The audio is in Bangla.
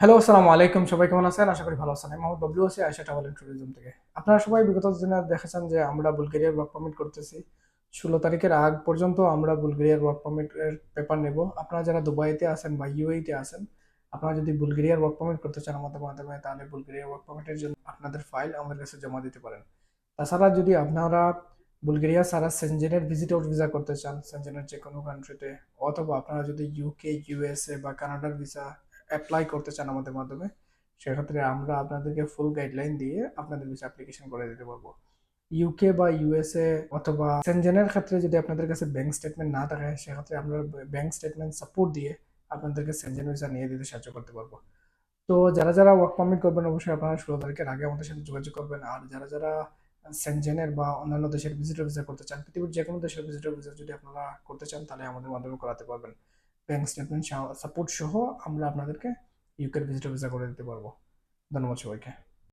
হ্যালো আসসালামু আলাইকুম। সবাই কেমন আছেন? আশা করি ভালো আছেন। মোহাম্মদ বাবলু আছি আয়সা ট্রাভেল এন্ড ট্যুরিজম থেকে। আপনারা সবাই বিগত দিনে দেখেছেন যে আমরা বুলগেরিয়ার ওয়ার্ক পারমিট করতেছি। ষোলো তারিখের আগ পর্যন্ত আমরা বুলগেরিয়ার ওয়ার্ক পারমিটের পেপার নেব। আপনারা যারা দুবাইতে আছেন বা ইউএইতে আছেন, আপনারা যদি বুলগেরিয়ার ওয়ার্ক পারমিট করতে চান আমাদের মাধ্যমে, তাহলে বুলগেরিয়ার ওয়ার্ক পারমিটের জন্য আপনাদের ফাইল আমাদের কাছে জমা দিতে পারেন। তাছাড়া যদি আপনারা বুলগেরিয়া ছাড়া সেনজেনের ভিজিট আউট ভিসা করতে চান সেনজেনের যে কোনো কান্ট্রিতে অথবা আপনারা যদি ইউকে ইউএসএ বা কানাডার ভিসা অ্যাপ্লাই করতে চান আমাদের মাধ্যমে, সেক্ষেত্রে আমরা আপনাদেরকে ফুল গাইডলাইন দিয়ে আপনাদের ভিসা অ্যাপ্লিকেশন করে দিতে পারব। ইউকে বা ইউএসএ অথবা সেনজেনের ক্ষেত্রে যদি আপনাদের কাছে ব্যাংক স্টেটমেন্ট না থাকে, সেক্ষেত্রে আমরা ব্যাংক স্টেটমেন্ট সাপোর্ট দিয়ে আপনাদেরকে সেনজেন ভিসা নিয়ে দিতে সাহায্য করতে পারব। তো যারা যারা ওয়ার্ক পারমিট করবেন, অবশ্যই আপনারা ষোলো তারিখের আগে আমাদের সাথে যোগাযোগ করবেন। আর যারা যারা সেনজেনের বা অন্যান্য দেশের ভিজিটর ভিসা করতে চান, পৃথিবীর যে কোনো দেশের ভিজিটর ভিসা যদি আপনারা করতে চান, তাহলে আমাদের মাধ্যমে করাতে পারবেন। ব্যাংক স্টেটমেন্ট সাপোর্ট সহ আমরা আপনাদেরকে ইউকের ভিজিটর ভিসা করে দিতে পারব। ধন্যবাদ সবাইকে।